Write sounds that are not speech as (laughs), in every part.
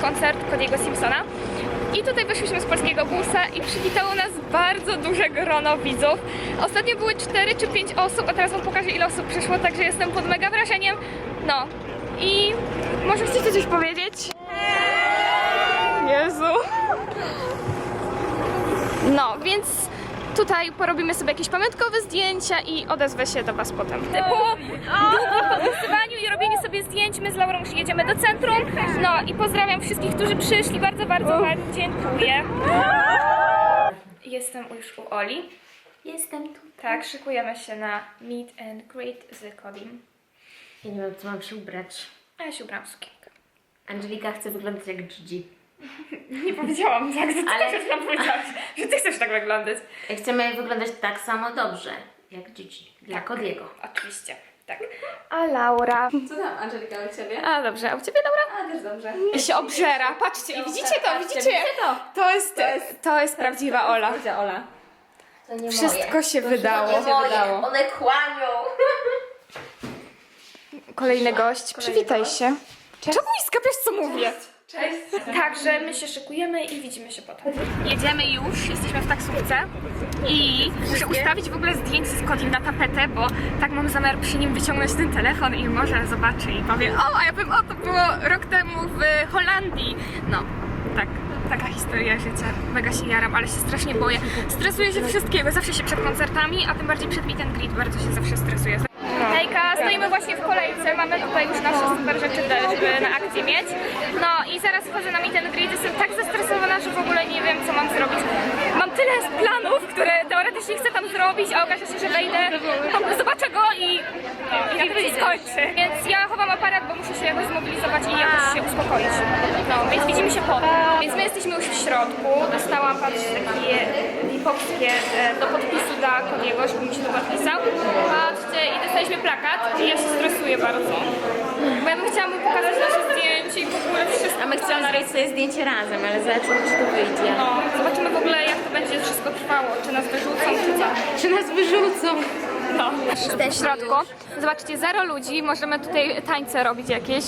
koncert Cody'ego Simpsona. I tutaj wyszliśmy z polskiego busa i przywitało nas bardzo duże grono widzów. Ostatnio były 4 czy 5 osób, a teraz wam pokażę ile osób przyszło, także jestem pod mega wrażeniem. No i może chcecie coś powiedzieć? Jezu. No, więc tutaj porobimy sobie jakieś pamiątkowe zdjęcia i odezwę się do Was potem. Po długim podpisywaniu i robieniu sobie zdjęć, my z Laurą już jedziemy do centrum. No i pozdrawiam wszystkich, którzy przyszli. Bardzo, bardzo, bardzo dziękuję. Jestem już u Oli. Jestem tu. Tak, szykujemy się na meet and greet z Kodim. Ja nie wiem, co mam się ubrać. A ja się ubrałam w sukienkę. Angelika chce wyglądać jak Gigi. (laughs) Nie powiedziałam tak, ty Ale- też nam powiedziałaś, że ty chcesz tak wyglądać. I chcemy wyglądać tak samo dobrze jak Gigi. Dla Tak. Kodiego. Oczywiście, tak. A Laura? Co tam, Angelika, u Ciebie? A dobrze, a u Ciebie Laura? A, też dobrze. I się obżera, patrzcie, i widzicie to, widzicie? widzicie to? To jest, to jest prawdziwa Ola. Ola? To nie Wszystko się wydało. To nie moje. wydało. One kłamią. Kolejny gość, przywitaj się. Czemu mi skapiasz, co mówię? Cześć. Także my się szykujemy i widzimy się potem. Jedziemy już, jesteśmy w taksówce i muszę ustawić w ogóle zdjęcie z Kodim na tapetę, bo tak mam zamiar przy nim wyciągnąć ten telefon i może zobaczy i powie o, a ja powiem, o, to było rok temu w Holandii. No, tak. Taka historia życia. Mega się jaram, ale się strasznie boję. Stresuję się wszystkiego, zawsze się przed koncertami, a tym bardziej przed meet and greet bardzo się zawsze stresuję. Hejka, stoimy właśnie w kolejce, mamy tutaj już nasze super rzeczy, żeby na akcję mieć. No i zaraz wchodzę na meet and greet, jestem tak zestresowana, że w ogóle nie wiem, co mam zrobić. Mam tyle planów, które teoretycznie chcę tam zrobić, a okaże się, że wejdę, zobaczę go i, i jak się skończy. Więc ja chowam aparat, bo muszę się jakoś zmobilizować i jakoś się uspokoić. No, więc widzimy się potem. Więc my jesteśmy już w środku, dostałam, patrzcie, takie lipowskie e, do podpisu dla Kodiego, żeby mi się to podpisał. Patrzcie, i dostaliśmy plakat i ja się stresuję bardzo. Bo ja bym chciała mu pokazać nasze zdjęcie i w ogóle wszystko. A my chcemy zrobić sobie zdjęcie razem, ale zobaczymy, czy to wyjdzie. No, zobaczymy w ogóle jak to będzie wszystko trwało, czy nas wyrzucą, czy co. Czy nas wyrzucą? No, w środku. Zobaczcie, zero ludzi, możemy tutaj tańce robić jakieś.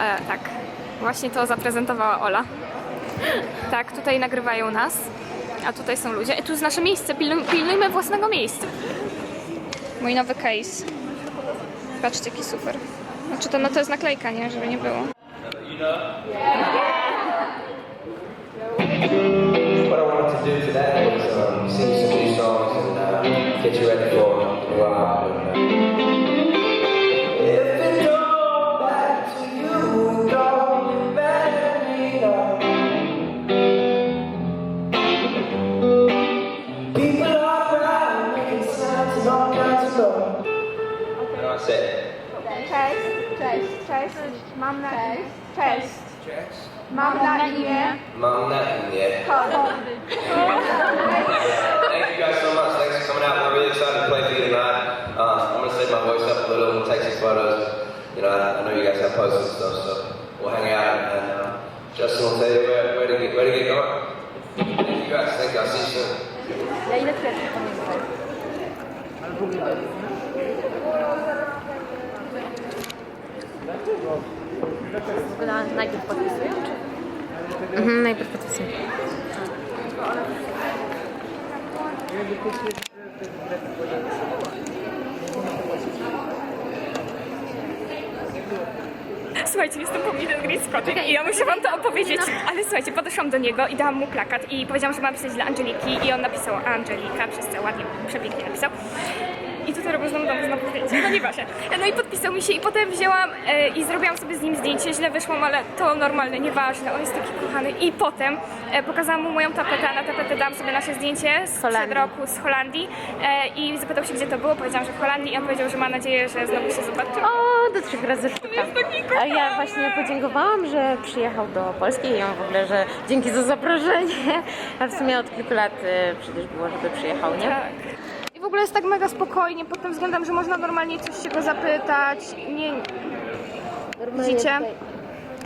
E, tak, właśnie to zaprezentowała Ola. Tak, tutaj nagrywają nas, a tutaj są ludzie. I tu jest nasze miejsce, pilnuj, pilnujmy własnego miejsca. Mój nowy case. Patrzcie, jaki super. Znaczy to, no to jest naklejka, nie? Żeby nie było. (laughs) cześć, cześć. Mam na imię. Cześć. Mam na imię. Mum, nothing yet. Thank you guys so much. Thanks for coming out. We're really excited to play for you tonight. Um, I'm going to set my voice up a little and take some photos. You know, I, I know you guys have posts and stuff, so we'll hang out and uh, Justin will tell you where, where, to get, where to get going. Thank you guys. Thank you. I'll see you soon. Ja ile kwiatów pamiętam? W ogóle najpierw podpisują, czy? Mhm, najpierw. Słuchajcie, jestem po Meet and Greet z kotem i ja muszę wam to opowiedzieć. Ale słuchajcie, podeszłam do niego i dałam mu plakat i powiedziałam, że mam pisać dla Angeliki i on napisał Angelika, przez co ładnie, przepięknie napisał. I tutaj robię znowu domu znowu zdjęcie, no nieważne. No i podpisał mi się i potem wzięłam e, i zrobiłam sobie z nim zdjęcie, źle wyszłam, ale to normalne, nieważne, on jest taki kochany. I potem e, pokazałam mu moją tapetę, a na tapetę dałam sobie nasze zdjęcie z Holandii. przed roku z Holandii e, i zapytał się, gdzie to było, powiedziałam, że w Holandii i on powiedział, że ma nadzieję, że znowu się zobaczymy. O, do trzech razy sztuka. A ja właśnie podziękowałam, że przyjechał do Polski i on w ogóle, że dzięki za zaproszenie. A w sumie od kilku lat y, przecież było, żeby przyjechał, nie? Tak. Ogóle jest tak mega spokojnie pod tym względem, że można normalnie coś się go zapytać. Nie, Widzicie? Jest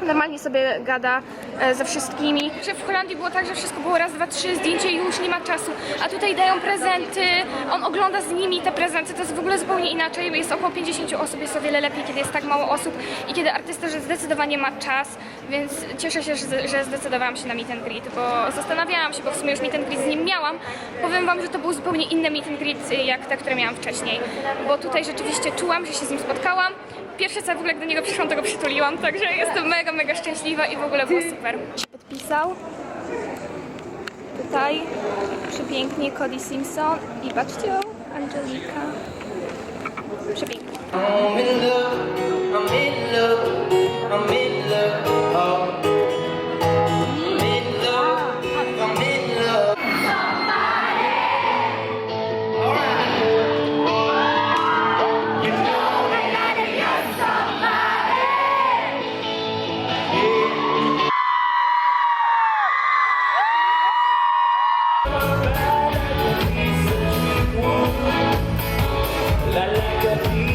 normalnie sobie gada e, ze wszystkimi. W Holandii było tak, że wszystko było raz, dwa, trzy, zdjęcie i już nie ma czasu. A tutaj dają prezenty, on ogląda z nimi te prezenty, to jest w ogóle zupełnie inaczej. Jest około 50 osób, jest o wiele lepiej, kiedy jest tak mało osób i kiedy artysta że zdecydowanie ma czas, więc cieszę się, że, że zdecydowałam się na meet and greet, bo zastanawiałam się, bo w sumie już meet and greet z nim miałam. Powiem Wam, że to był zupełnie inny meet and greet, jak te, które miałam wcześniej, bo tutaj rzeczywiście czułam, że się z nim spotkałam, Pierwsze co w ogóle, gdy niego przyszłam, tego przytuliłam, także jestem mega, mega szczęśliwa i w ogóle było super. Podpisał tutaj przepięknie Cody Simpson i babcią Angelika. Przepięknie. that he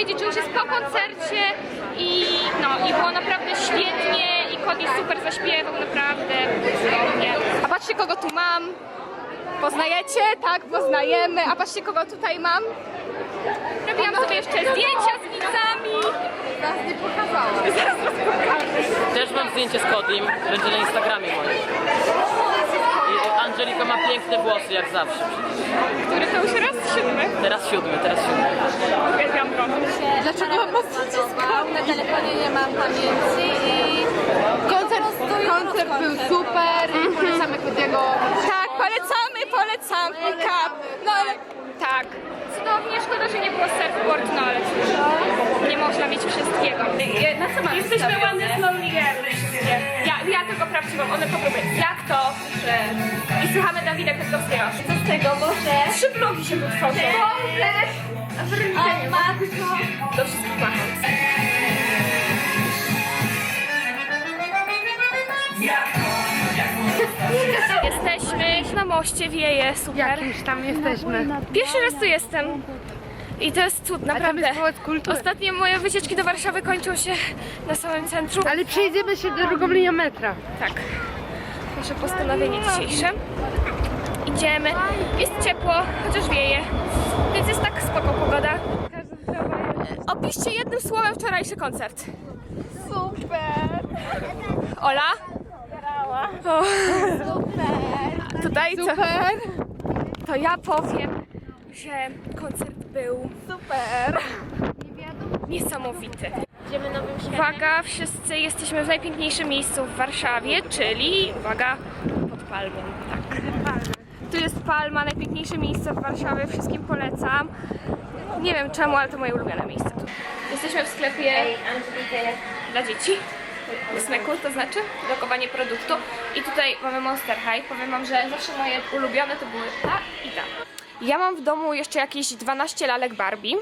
powiedzieć, że już jest po koncercie i no i było naprawdę świetnie i Cody super zaśpiewał, naprawdę cudownie. A patrzcie kogo tu mam. Poznajecie? Tak, poznajemy. A patrzcie kogo tutaj mam. Robiłam sobie jeszcze zdjęcia z widzami. Też mam zdjęcie z Kodim, będzie na Instagramie moim. Angelika ma piękne włosy jak zawsze. Który to już raz siódmy. Teraz siódmy, teraz siódmy. Uwielbiam go. Dlaczego mam Na telefonie nie mam pamięci i koncert, koncert był super i polecamy Kodiego. Tak, polecamy, polecamy. Kap. No ale tak. Cudownie, szkoda, że nie było surfboard, no ale można mieć wszystkiego. Na co mam Jesteśmy ładne Slowly. Ja, ja tylko prawdziwą, one popróbują. Jak to? Że... I słuchamy Dawida Kwiatkowskiego. Co z tego, Boże? Trzy blogi się tu tworzą. A matko. Do wszystkich macham. Jesteśmy na moście, wieje, super. Jakimś tam jesteśmy. Pierwszy raz tu jestem. I to jest cud, naprawdę. jest Pałac Kultury. Ostatnie moje wycieczki do Warszawy kończą się na samym centrum. Ale przejdziemy się drugą linią metra. Tak. Nasze postanowienie dzisiejsze. Idziemy. Jest ciepło, chociaż wieje. Więc jest tak spoko pogoda. Opiszcie jednym słowem wczorajszy koncert. Super! Ola? O. Tutaj co? To ja powiem, że koncert był super. Niesamowity. Uwaga, wszyscy jesteśmy w najpiękniejszym miejscu w Warszawie, czyli uwaga, pod palmą. Tak. Tu jest palma, najpiękniejsze miejsce w Warszawie, wszystkim polecam. Nie wiem czemu, ale to moje ulubione miejsce. Jesteśmy w sklepie dla dzieci. Smeku, to znaczy lokowanie produktu. I tutaj mamy Monster High. Powiem wam, że zawsze moje ulubione to były ta i ta. Ja mam w domu jeszcze jakieś 12 lalek Barbie.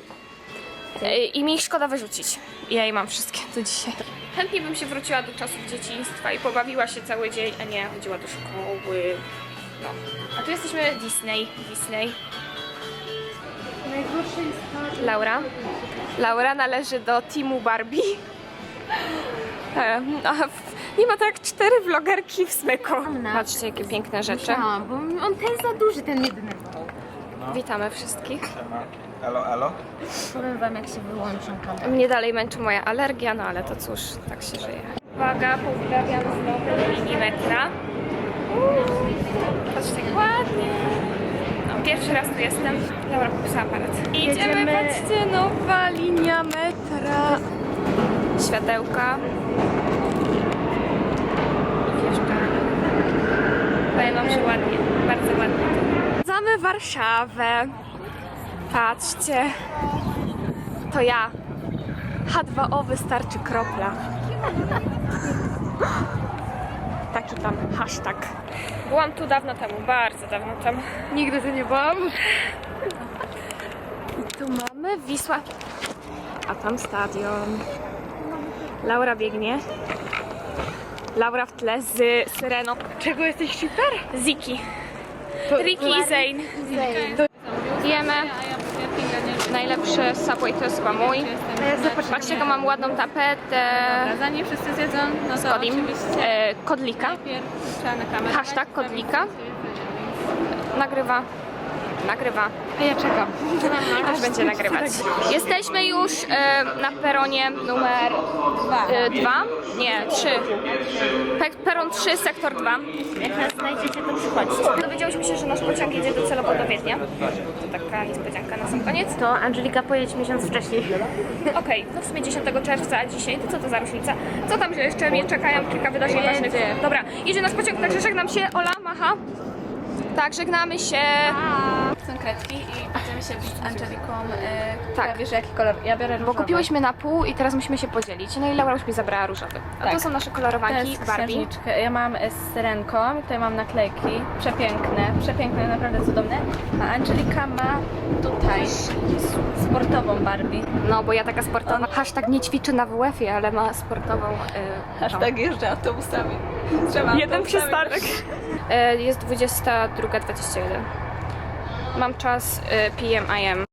E, I mi ich szkoda wyrzucić. Ja je mam wszystkie do dzisiaj. Chętnie bym się wróciła do czasów dzieciństwa i pobawiła się cały dzień, a nie chodziła do szkoły. No. A tu jesteśmy Disney. Disney. Laura. Laura należy do teamu Barbie. E, A w- nie ma tak cztery vlogerki w smyku. Patrzcie, jakie piękne rzeczy. No, bo on ten za duży, ten nie denerwował. Witamy wszystkich. Elo, elo. Powiem wam, jak się wyłączą kamerę. Mnie dalej męczy moja alergia, no ale to cóż, tak się żyje. Uwaga, pozdrawiam znowu linii metra. Patrzcie, jak ładnie. No, pierwszy raz tu jestem. Dobra, popisała aparat. Idziemy, patrzcie, nowa linia metra. Światełka. I wjeżdżamy. Powiem wam, że ładnie. Zamy Warszawę. Patrzcie. To ja. H2O wystarczy kropla. Taki tam hashtag. Byłam tu dawno temu, bardzo dawno temu. Nigdy tu nie byłam. I tu mamy Wisła. A tam stadion. Laura biegnie. Laura w tle z Syreną. Czego jesteś shipper? Ziki. Ricky i Zayn. Jemy. Najlepszy Subway to jest chyba mój. Patrzcie, jaką mam ładną tapetę. Zanim wszyscy zjedzą, no to Kodim. oczywiście E, kodlika. Hashtag kodlika. Nagrywa. Nagrywa. A ja czekam. (laughs) Też będzie nagrywać. Jesteśmy już e, na peronie numer 2. Nie, 3. Pe peron 3, sektor 2. Jak nas znajdziecie, to przychodźcie. Dowiedziałyśmy się, że nasz pociąg jedzie docelowo do Wiednia. To taka niespodzianka na sam koniec. To Angelika pojedź miesiąc wcześniej. (laughs) Okej, no w sumie 10 czerwca, a dzisiaj, to co to za różnica? Co tam, że jeszcze mnie czekają kilka wydarzeń ważnych? Dobra, jedzie nasz pociąg, także żegnam się. Ola, macha. Tak, żegnamy się. Są kredki i będziemy się bić z Angeliką. E, Tak. Bierze jaki kolor? Ja biorę Bo różowy. kupiłyśmy na pół i teraz musimy się podzielić. No i Laura już mi zabrała różowy. A to Tak. są nasze To kolorowanki jest Barbie. Ja mam e, z syrenką, tutaj mam naklejki. Przepiękne, przepiękne, naprawdę cudowne. A Angelika ma tutaj sportową Barbie. No, bo ja taka sportowa. Hashtag nie ćwiczy na WF-ie, ale ma sportową. Yy, Hashtag jeżdżę autobusami. Trzeba Jeden autobusami przystanek. Jest 22.21. Mam czas y, PM IM.